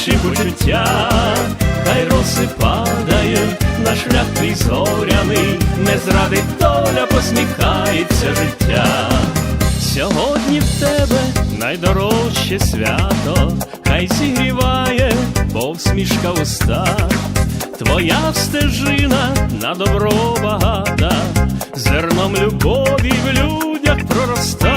найщиріші почуття, хай роси падають на шлях твій зоряний, не зрадить доля, посміхається життя. Сьогодні в тебе найдорожче свято, хай зігріває, бо всмішка в устах, твоя стежина на добро багата, зерном любові в людях пророста.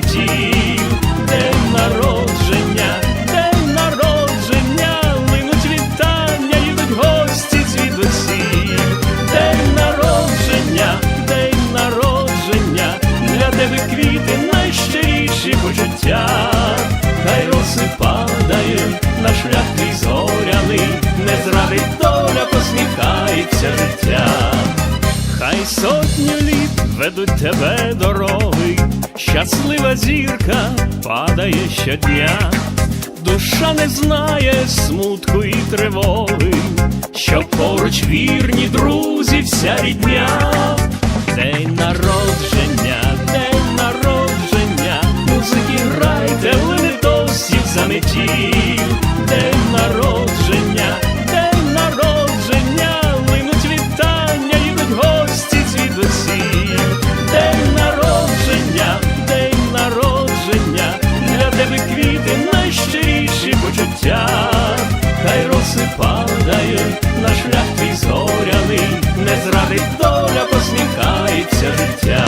Тостів. День народження, день народження, линуть вітання, їдуть гості звідусіль. День народження, день народження, для тебе квіти найщиріші почуття. Хай роси падають на шлях твій зоряний, не зрадить доля, посміхається життя. Хай сотню літ ведуть тебе дороги, щаслива зірка падає щодня, душа не знає смутку і тривоги, що поруч вірні друзі, вся рідня, день народження, день народження, музики грайте, лине досі в день не зрадить доля, посміхається життя.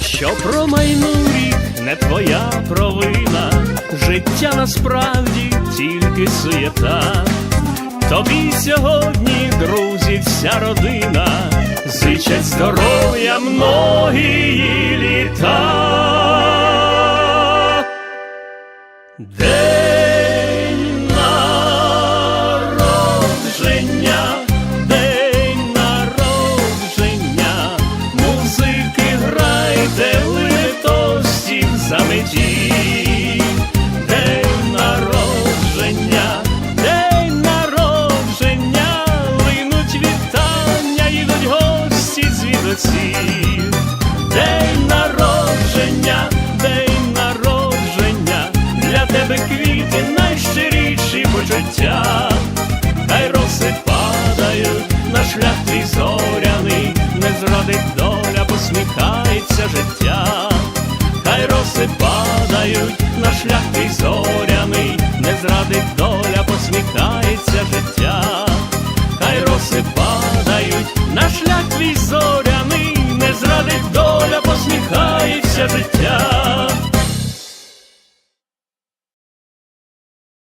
Що промайнув рік не твоя провина, життя насправді тільки суєта. Тобі сьогодні, друзі, вся родина, зичать здоров'я многії літа. День народження, день народження, линуть вітання, їдуть гості звідусіль. День народження, день народження, для тебе квіти найщиріші почуття. Хай роси падають на шлях твій зоряний, не зрадить доля, посміхається життя. Хай роси падають на шлях твій зоряний, не зрадить доля, посміхається життя. Хай роси падають на шлях твій зоряний, не зрадить доля, посміхається життя.